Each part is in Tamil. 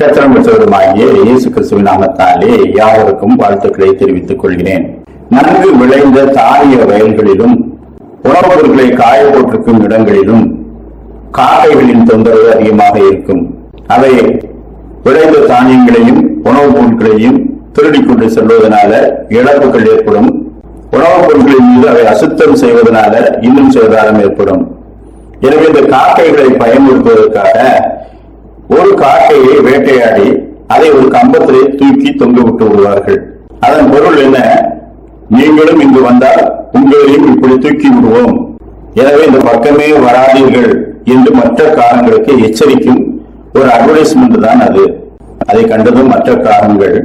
கத்திரம் பெற்றவருமாகிய இயேசு கிறிஸ்துவின் நாமத்தாலே யாவருக்கும் வாழ்த்துக்களை தெரிவித்துக் கொள்கிறேன். நன்கு விளைந்த தானிய வயல்களிலும் உணவுப் பொருட்களை காய போட்டிருக்கும் இடங்களிலும் காக்கைகளின் தொந்தரவு அதிகமாக இருக்கும். அவை விளைந்த தானியங்களையும் உணவுப் பொருட்களையும் திருடி கொண்டு செல்வதனால இழப்புகள் ஏற்படும். உணவுப் பொருட்களின் மீது அவை அசுத்தம் செய்வதனால இன்னும் சேதாரம் ஏற்படும். எனவே இந்த காக்கைகளை பயன்படுத்துவதற்காக ஒரு காக்கையை வேட்டையாடி அதை ஒரு கம்பத்திலே தூக்கி தொங்க விட்டு விடுவார்கள். அதன் பொருள் என்ன? நீங்களும் இங்கு வந்தால் உங்களையும் இப்படி தூக்கி விடுவோம். எனவே இந்த பக்கமே வராதீர்கள் என்று மற்ற காரங்களுக்கு எச்சரிக்கும் ஒரு அட்வர்டைஸ்மெண்ட் தான் அது. அதை கண்டதும் மற்ற காரங்கள்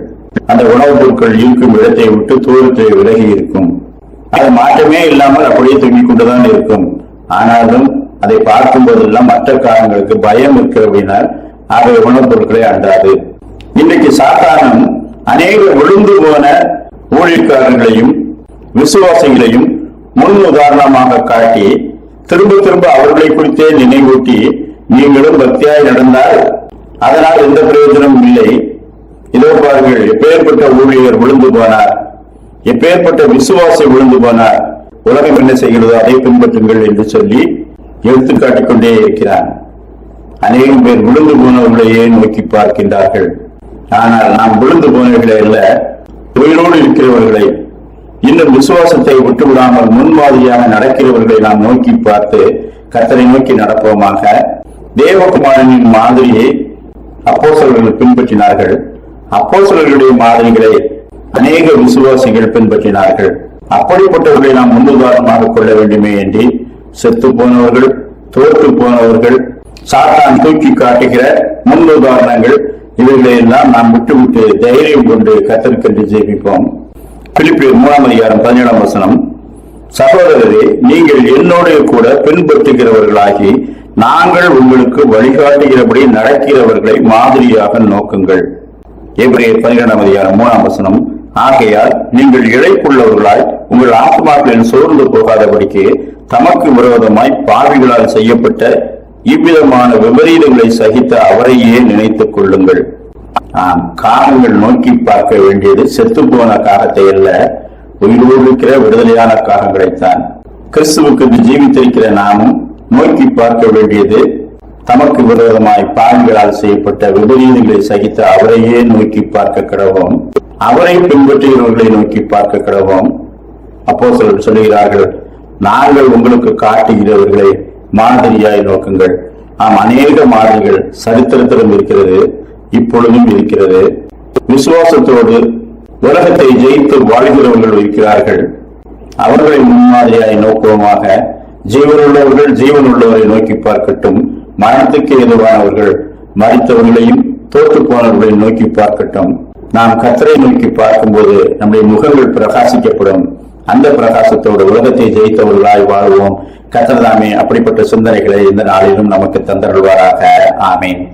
அந்த உணவுப் பொருட்கள் இருக்கும் இடத்தை விட்டு தூரத்தை விலகி இருக்கும். அது மாற்றமே இல்லாமல் அப்படியே தூங்கிக் கொண்டுதான் இருக்கும். ஆனாலும் அதை பார்க்கும் போதெல்லாம் மற்ற காரங்களுக்கு பயம் இருக்கிறபடினால் ஆகிய உணவுப் பொருட்களை அண்டாது இன்றைக்கு சாத்தானம் அநேக விழுந்து போன ஊழியக்காரர்களையும் விசுவாசிகளையும் முன் உதாரணமாக காட்டி திரும்ப திரும்ப அவர்களை குறித்தே நினைவூட்டி நீங்களும் பக்தியாய் நடந்தால் அதனால் எந்த பிரயோஜனமும் இல்லை. இதோ பாருங்கள் எப்பேற்பட்ட ஊழியர் விழுந்து போனார். எப்பேற்பட்ட விசுவாசி விழுந்து போனார். உலகம் என்ன செய்கிறதோ அதை பின்பற்றுங்கள் என்று சொல்லி எடுத்துக்காட்டிக் கொண்டே இருக்கிறார் அநேகம் பேர் விழுந்து போனவர்களையே நோக்கி பார்க்கின்றார்கள்? ஆனால் நாம் விழுந்து போனவர்களை அல்ல உயிரோடு இருக்கிறவர்களை இன்னும் விசுவாசத்தை விட்டுவிடாமல் முன்மாதிரியாக நடக்கிறவர்களை நாம் நோக்கி பார்த்து கத்தரை நோக்கி நடப்போமாக. தேவகுமாரனின் மாதிரியை அப்போஸ்தலர்கள் பின்பற்றினார்கள். அப்போசலர்களுடைய மாதிரிகளை அநேக விசுவாசிகள் பின்பற்றினார்கள். அப்படிப்பட்டவர்களை நாம் முன்னுதாரணமாக கொள்ள வேண்டுமே என்று செத்து போனவர்கள் தோற்று போனவர்கள் சாத்தான் தூக்கி காட்டுகிற முன்னுதாரணங்கள் இவைகளை எல்லாம் நாம் விட்டுவிட்டு தைரியம் கொண்டு கத்திருக்கின்ற ஜெயிப்போம் பிலிப்பிய மூணாம் அதிகாரம் பதினேழாம் வசனம். சகோதரரே நீங்கள் என்னோடு கூட பின்பற்றுகிறவர்களாகி நாங்கள் உங்களுக்கு வழிகாட்டுகிறபடி நடக்கிறவர்களை மாதிரியாக நோக்குங்கள். எபிரேயர் பதினேழாம் அதிகாரம் மூணாம் வசனம். ஆகையால் நீங்கள் இழைப்புள்ளவர்களாய் உங்கள் ஆத்மாக்களின் சோர்ந்து போகாதபடிக்கு தமக்கு விரோதமாய் பாவிகளால் செய்யப்பட்ட இவ்விதமான விபரீதங்களை சகித்த அவரையே நினைத்துக் கொள்ளுங்கள். ஆம் காரங்கள் நோக்கி பார்க்க வேண்டியது செத்துப்போன காரத்தை அல்ல உயிரோடு இருக்கிற விடுதலையான காரங்களைத்தான் கிறிஸ்துவுக்கு ஜீவித்திருக்கிற நாமும் நோக்கி பார்க்க வேண்டியது தமக்கு விரோதமாய் பாவிகளால் செய்யப்பட்ட விபரீதங்களை சகித்த அவரையே நோக்கி பார்க்க கிடவோம் அவரை பின்பற்றுகிறவர்களை நோக்கி பார்க்க கிடவோம் அப்போ சொல்கிறார்கள் சொல்லுகிறார்கள் நாங்கள் உங்களுக்கு காட்டுகிறவர்களை மாதிரியாய் நோக்குங்கள். நாம் அநேக மாதிரிகள் சரித்திரத்திலும் இருக்கிறது இப்பொழுதும் இருக்கிறது. விசுவாசத்தோடு உலகத்தை ஜெயித்து வாழ்கிறவர்கள் இருக்கிறார்கள். அவர்களை முன்மாதிரியாய் நோக்குவமாக ஜீவனுள்ளவர்கள் ஜீவன் உள்ளவரை நோக்கி பார்க்கட்டும் மரணத்துக்கு எதுவானவர்கள் மறித்தவர்களையும் தோற்று போனவர்களை நோக்கி பார்க்கட்டும். நாம் கத்தரை நோக்கி பார்க்கும்போது நம்முடைய முகங்கள் பிரகாசிக்கப்படும். அந்த பிரகாசத்தோடு உலகத்தை ஜெயித்தவர்களாய் வாழ்வோம். கத்தர்தாமே அப்படிப்பட்ட சிந்தனைகளை இந்த நாளிலும் நமக்கு தந்தருள்வாராக. ஆமேன்.